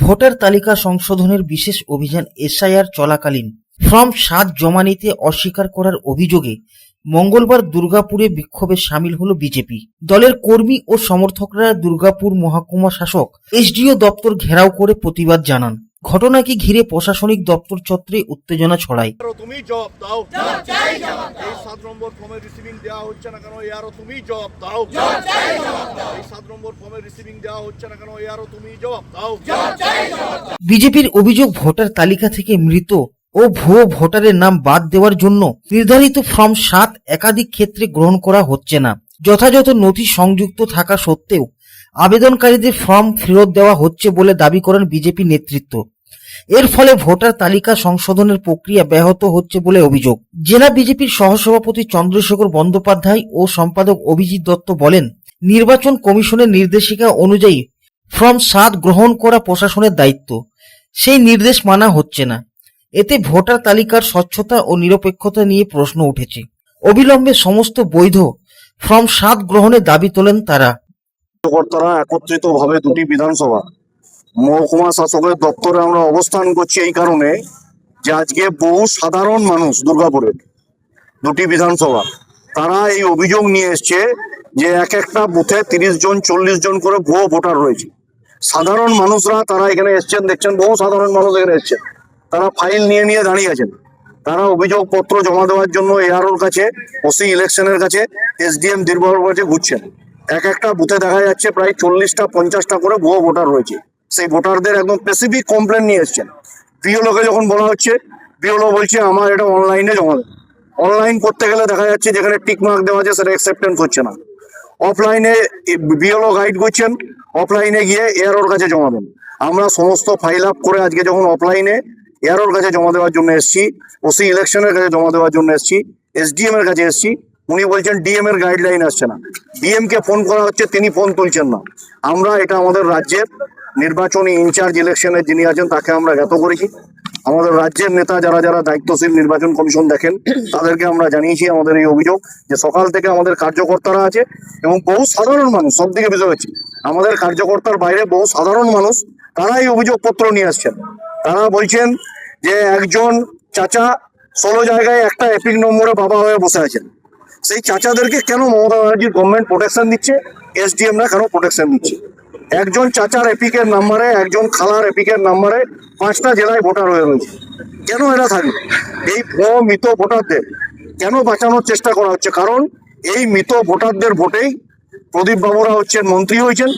Voter তালিকা সংশোধনের বিশেষ অভিযান এসআইআর চলাকালীন। ফর্ম সাত জমা নিতে অস্বীকার করার অভিযোগে মঙ্গলবার দুর্গাপুরে বিক্ষোভে সামিল হল বিজেপি। দলের কর্মী ও সমর্থকরা দুর্গাপুর মহকুমা শাসক, এসডিও দপ্তর ঘেরাও করে প্রতিবাদ জানান। ঘটনাকে ঘিরে প্রশাসনিক দপ্তর চত্বরে উত্তেজনা ছড়ায়? তুমি জবাব দাও। এই সাত নম্বর ফর্মের রিসিভিং দেওয়া হচ্ছে না কেন? এরও তুমি জবাব দাও। এই সাত নম্বর ফর্মের রিসিভিং দেওয়া হচ্ছে না কেন? এরও তুমি জবাব দাও। বিজেপির অভিযোগ ভোটার তালিকা থেকে মৃত ও ভুয়ো ভোটারের নাম বাদ দেওয়ার জন্য নির্ধারিত ফর্ম সাত একাধিক ক্ষেত্রে গ্রহণ করা হচ্ছে না। যথাযথ নথি সংযুক্ত থাকা সত্ত্বেও আবেদনকারীদের ফর্ম ফেরত দেওয়া হচ্ছে বলে দাবি করেন বিজেপি নেতৃত্ব। এর ফলে ভোটার তালিকা সংশোধনের প্রক্রিয়া ব্যাহত হচ্ছে বলে অভিযোগ। জেলা বিজেপির সহসভাপতি চন্দ্রশেখর বন্দ্যোপাধ্যায় ও সম্পাদক অভিজিৎ দত্ত বলেন, নির্বাচন কমিশনের নির্দেশিকা অনুযায়ী ফর্ম সাত গ্রহণ করা প্রশাসনের দায়িত্ব। সেই নির্দেশ মানা হচ্ছে না। এতে ভোটার তালিকার স্বচ্ছতা ও নিরপেক্ষতা নিয়ে প্রশ্ন উঠেছে। অবিলম্বে সমস্ত বৈধ ফর্ম সাত গ্রহণের দাবি তোলেন তারা। কর্তারা একত্রিত ভাবে দুটি বিধানসভা। মহকুমা শাসকের দপ্তরে আমরা অবস্থান করছি এই কারণে যে আজকে বহু সাধারণ মানুষ দুর্গাপুরের দুটি বিধানসভা, তারা এই অভিযোগ নিয়ে এসছে যে এক একটা বুথে তিরিশ জন, চল্লিশ জন করে ভুয়ো ভোটার রয়েছে। সাধারণ মানুষরা তারা এখানে এসছেন, দেখছেন, বহু সাধারণ মানুষ এখানে এসছেন তারা ফাইল নিয়ে নিয়ে দাঁড়িয়ে আছেন। তারা অভিযোগপত্র জমা দেওয়ার জন্য এআরওর কাছে ওসি ইলেকশনের কাছে এসডিএম দীর্ঘর কাছে ঘুরছেন। এক একটা বুথে দেখা যাচ্ছে প্রায় চল্লিশটা, পঞ্চাশটা করে ভুয়ো ভোটার রয়েছে। সেই ভোটারদের একদম স্পেসিফিক কমপ্লেন নিয়ে এসছেন। পিওলোকে যখন বলা হচ্ছে পিওলো বলছে, আমার এটা অনলাইনে জমা অনলাইন করতে গেলে দেখা যাচ্ছে যেখানে টিক মার্ক দেওয়া আছে, সেটা অ্যাকসেপ্টেন্স হচ্ছে না। অফলাইনে বিএলও গাইড করছেন অফলাইনে গিয়ে এয়ারোর কাছে জমা দেন। আমরা সমস্ত ফাইল আপ করে আজকে যখন অফলাইনে এয়ারোর কাছে জমা দেওয়ার জন্য এসেছি, ওসি ইলেকশনের কাছে জমা দেওয়ার জন্য এসেছি এসডিএম এর কাছে এসেছি উনি বলছেন ডিএম এর গাইডলাইন আসছে না। ডিএম কে ফোন করা হচ্ছে, তিনি ফোন তুলছেন না। আমরা এটা আমাদের রাজ্যের নির্বাচনী ইনচার্জ ইলেকশনের যিনি আছেন, তাকে আমরা জ্ঞাত করেছি। আমাদের রাজ্যের নেতা যারা যারা দায়িত্বশীল নির্বাচন কমিশন দেখেন, তাদেরকে আমরা জানিয়েছি আমাদের এই অভিযোগ যে সকাল থেকে আমাদের কার্যকর্তারা আছে এবং বহু সাধারণ মানুষ সব দিকে বিষয় হচ্ছে, আমাদের কার্যকর্তার বাইরে বহু সাধারণ মানুষ, তারা এই অভিযোগপত্র নিয়ে আসছেন। তারা বলছেন যে একজন চাচা ষোলো জায়গায় একটা এপিক নম্বরে বাবা হয়ে বসে আছেন। সেই চাচাদেরকে কেন মমতা ব্যানার্জির গভর্নমেন্ট প্রোটেকশন দিচ্ছে? এসডিএম না কেন প্রোটেকশন দিচ্ছে? একজন চাচার এপিকের নাম্বারে একজন খালার এপিকের নাম্বারে পাঁচটা জেলায় ভোটার হয়ে রয়েছে। কেন এরা থাকবে এই মৃত ভোটারদের কেন বাঁচানোর চেষ্টা করা হচ্ছে? কারণ এই মৃত ভোটারদের ভোটেই প্রদীপ বাবুরা হচ্ছেন মন্ত্রী হয়েছেন।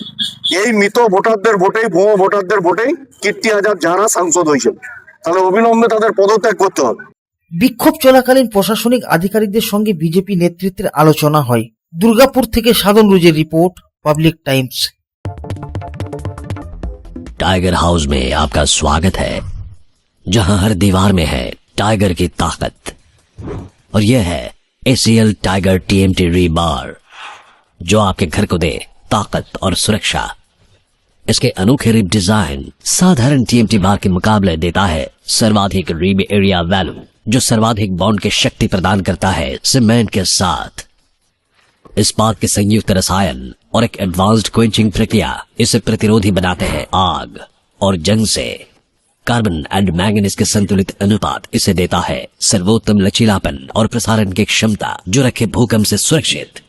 এই মৃত ভোটারদের ভোটেই, ভুয়ো ভোটারদের ভোটেই কীর্তি আজাদ যারা সাংসদ হয়েছেন। তাহলে অবিলম্বে তাদের পদত্যাগ করতে হবে। বিক্ষোভ চলাকালীন প্রশাসনিক আধিকারিকদের সঙ্গে বিজেপি নেতৃত্বের আলোচনা হয় দুর্গাপুর থেকে সাধন রুজের report Public Times Tiger House में आपका स्वागत है जहां हर दीवार में है टाइगर की ताकत और यह है एसीएल टाइगर टीएमटी रीबार जो आपके घर को दे ताकत और सुरक्षा इसके अनोखे रिब डिजाइन साधारण टीएमटी बार के मुकाबले देता है सर्वाधिक रिब एरिया वैल्यू जो सर्वाधिक बॉन्ड की शक्ति प्रदान करता है सीमेंट के साथ। इस्पात के संयुक्त रसायन और एक एडवांस्ड क्वेंचिंग प्रक्रिया इसे प्रतिरोधी बनाते हैं आग और जंग से। कार्बन एंड मैंगनीज के संतुलित अनुपात इसे देता है सर्वोत्तम लचीलापन और प्रसारण की क्षमता, जो रखे भूकंप से सुरक्षित।